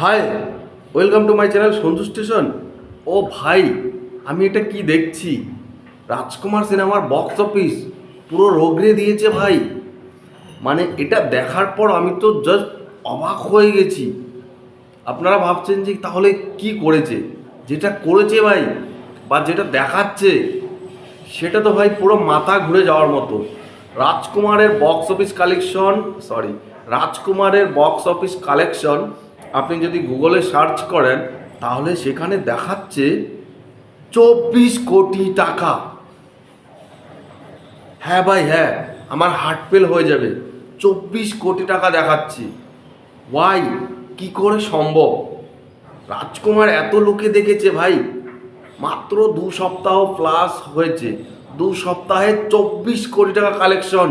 Hi, welcome to my channel Sanju station. ও ভাই, আমি এটা কি দেখছি? রাজকুমার সিনেমার বক্স অফিস, পুরো রোগড়ে দিয়েছে ভাই। মানে এটা দেখার পর আমি তো জাস্ট অবাক হয়ে গেছি। আপনারা ভাবছেন যে তাহলে কি করেছে? যেটা করেছে ভাই, বা যেটা দেখাচ্ছে, সেটা তো ভাই পুরো মাথা ঘুরে যাওয়ার মতো। রাজকুমারের বক্স অফিস কালেকশন সরি রাজকুমারের বক্স অফিস কালেকশন আপনি যদি গুগলে সার্চ করেন, তাহলে সেখানে দেখাচ্ছে চব্বিশ কোটি টাকা। হ্যাঁ ভাই হ্যাঁ আমার হার্ট ফেল হয়ে যাবে। চব্বিশ কোটি টাকা দেখাচ্ছি। ওয়াই কি করে সম্ভব? রাজকুমার এত লোকে দেখেছে ভাই। মাত্র দু সপ্তাহ প্লাস হয়েছে। দু সপ্তাহে চব্বিশ কোটি টাকা কালেকশন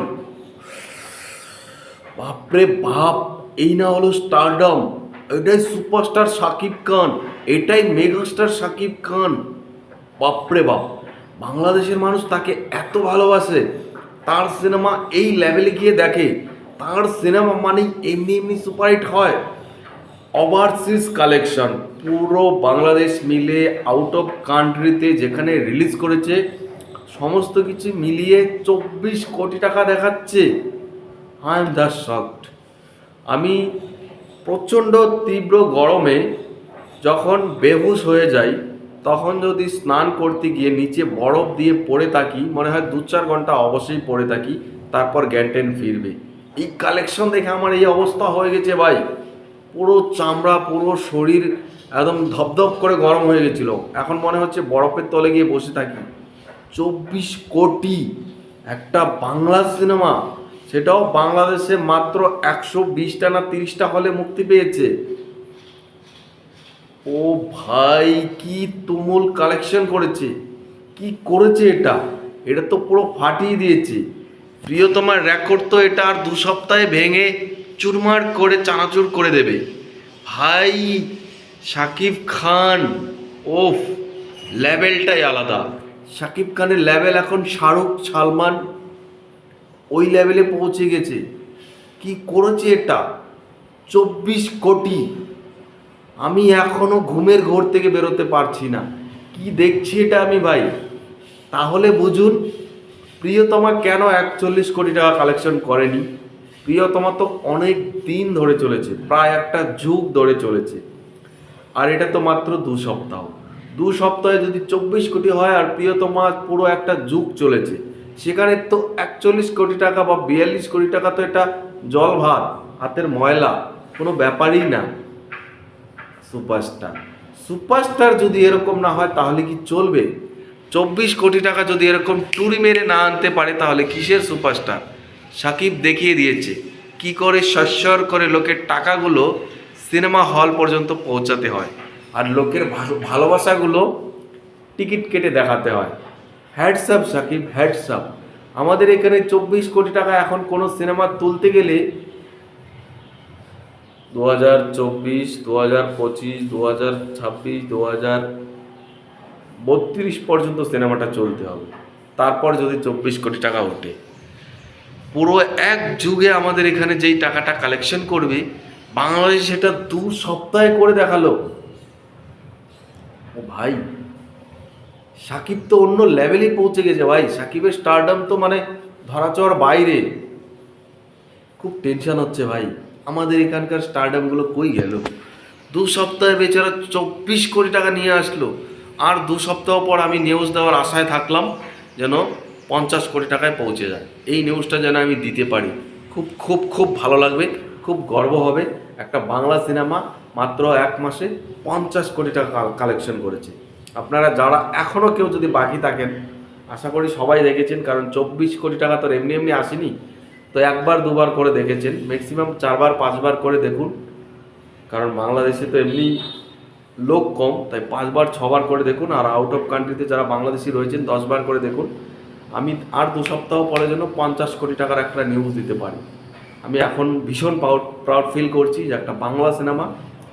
বাপরে বাপ, এই না হলো স্টারডম এটাই সুপারস্টার শাকিব খান, এটাই মেগাস্টার শাকিব খান। বাপরে বাপ, বাংলাদেশের মানুষ তাকে এত ভালোবাসে, তার সিনেমা এই লেভেলে গিয়ে দেখে, তার সিনেমা মানেই এমনি এমনি সুপারহিট হয়। ওভারসিজ কালেকশন পুরো বাংলাদেশ মিলে আউট অফ কান্ট্রিতে যেখানে রিলিজ করেছে, সমস্ত কিছু মিলিয়ে চব্বিশ কোটি টাকা দেখাচ্ছে। আই এম দ্য শকড আমি প্রচণ্ড তীব্র গরমে যখন বেহুশ হয়ে যাই, তখন যদি স্নান করতে গিয়ে নিচে বরফ দিয়ে পড়ে থাকি, মনে হয় দু চার ঘণ্টা অবশ্যই পড়ে থাকি, তারপর জ্ঞান ফিরবে। এই কালেকশন দেখে আমার এই অবস্থা হয়ে গেছে ভাই। পুরো চামড়া, পুরো শরীর একদম ধপধপ করে গরম হয়ে গেছিল। এখন মনে হচ্ছে বরফের তলে গিয়ে বসে থাকি। চব্বিশ কোটি একটা বাংলা সিনেমা সেটাও বাংলাদেশে মাত্র একশো বিশটা না তিরিশটা হলে মুক্তি পেয়েছে। ও ভাই, কি তুমুল কালেকশন করেছে। কি করেছে এটা? এটা তো পুরো ফাটিয়ে দিয়েছে। প্রিয়তমার রেকর্ড তো এটা আর দু সপ্তাহে ভেঙে চুরমার করে চানাচুর করে দেবে। ভাই শাকিব খান, ওফ লেভেলটাই আলাদা। শাকিব খানের লেভেল এখন শাহরুখ, সালমান ওই লেভেলে পৌঁছে গেছে। কি করেছে এটা? চব্বিশ কোটি। আমি এখনও ঘুমের ঘোর থেকে বেরোতে পারছি না। কি দেখছি এটা আমি ভাই? তাহলে বুঝুন, প্রিয়তমা কেন একচল্লিশ কোটি টাকা কালেকশন করেনি? প্রিয়তমা তো অনেক দিন ধরে চলেছে, প্রায় একটা যুগ ধরে চলেছে। আর এটা তো মাত্র দু সপ্তাহ। দু সপ্তাহে যদি চব্বিশ কোটি হয় আর প্রিয়তমা পুরো একটা যুগ চলেছে। সেখানে তো একচল্লিশ কোটি টাকা বা বিয়াল্লিশ কোটি টাকা তো এটা জল ভাত, হাতের ময়লা, কোনো ব্যাপারই না। সুপারস্টার। সুপারস্টার যদি এরকম না হয় তাহলে কি চলবে? চব্বিশ কোটি টাকা যদি এরকম টুরি মেরে না আনতে পারে তাহলে কিসের সুপারস্টার? সাকিব দেখিয়ে দিয়েছে, কি করে সস্বর করে লোকের টাকাগুলো সিনেমা হল পর্যন্ত পৌঁছাতে হয়। আর লোকের ভালোবাসাগুলো টিকিট কেটে দেখাতে হয়। হ্যাডসাপ সাকিব হ্যাডসাপ আমাদের এখানে চব্বিশ কোটি টাকা এখন কোনো সিনেমা তুলতে গেলে দু হাজার চব্বিশ, দু হাজার পঁচিশ, দু হাজার ছাব্বিশ, দু হাজার বত্রিশ পর্যন্ত সিনেমাটা চলতে হবে। তারপর যদি চব্বিশ কোটি টাকা ওঠে। পুরো এক যুগে আমাদের এখানে যেই টাকাটা কালেকশন করবে, বাংলাদেশ সেটা দু সপ্তাহে করে দেখাল। ও ভাই সাকিব তো অন্য লেভেলেই পৌঁছে গেছে ভাই। সাকিবের স্টারডাম তো মানে ধরাচড় বাইরে। খুব টেনশন হচ্ছে ভাই। আমাদের এখানকার স্টারডামগুলো কই গেল? দু সপ্তাহে বেচারা চব্বিশ কোটি টাকা নিয়ে আসলো। আর দু সপ্তাহ পর আমি নিউজ দেওয়ার আশায় থাকলাম যেন পঞ্চাশ কোটি টাকায় পৌঁছে যায়। এই নিউজটা যেন আমি দিতে পারি। খুব খুব খুব ভালো লাগবে। খুব গর্ব হবে। একটা বাংলা সিনেমা মাত্র এক মাসে পঞ্চাশ কোটি টাকা কালেকশন করেছে। আপনারা যারা এখনও কেউ যদি বাকি থাকেন, আশা করি সবাই দেখেছেন, কারণ চব্বিশ কোটি টাকা তো এমনি এমনি আসেনি। তো একবার দুবার করে দেখেছেন ম্যাক্সিমাম চারবার, পাঁচবার করে দেখুন। কারণ বাংলাদেশে তো এমনি লোক কম, তাই পাঁচবার, ছবার করে দেখুন। আর আউট অফ কান্ট্রিতে যারা বাংলাদেশি রয়েছেন, দশবার করে দেখুন। আমি আর দু সপ্তাহ পরে যেন পঞ্চাশ কোটি টাকার একটা নিউজ দিতে পারি। আমি এখন ভীষণ প্রাউড প্রাউড ফিল করছি যে একটা বাংলা সিনেমা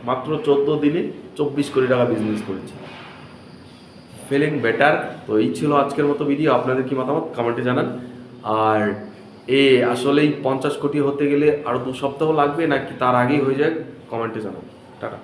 মাত্র চোদ্দ দিনে চব্বিশ কোটি টাকা বিজনেস করেছে। ফিলিং বেটার তো এই ছিল আজকের মতো ভিডিও আপনাদের কি মতামত? কমেন্টে জানান। আর এ আসলেই পঞ্চাশ কোটি হতে গেলে আরও দু সপ্তাহ লাগবে, নাকি তার আগেই হয়ে যায় কমেন্টে জানান। টাটা।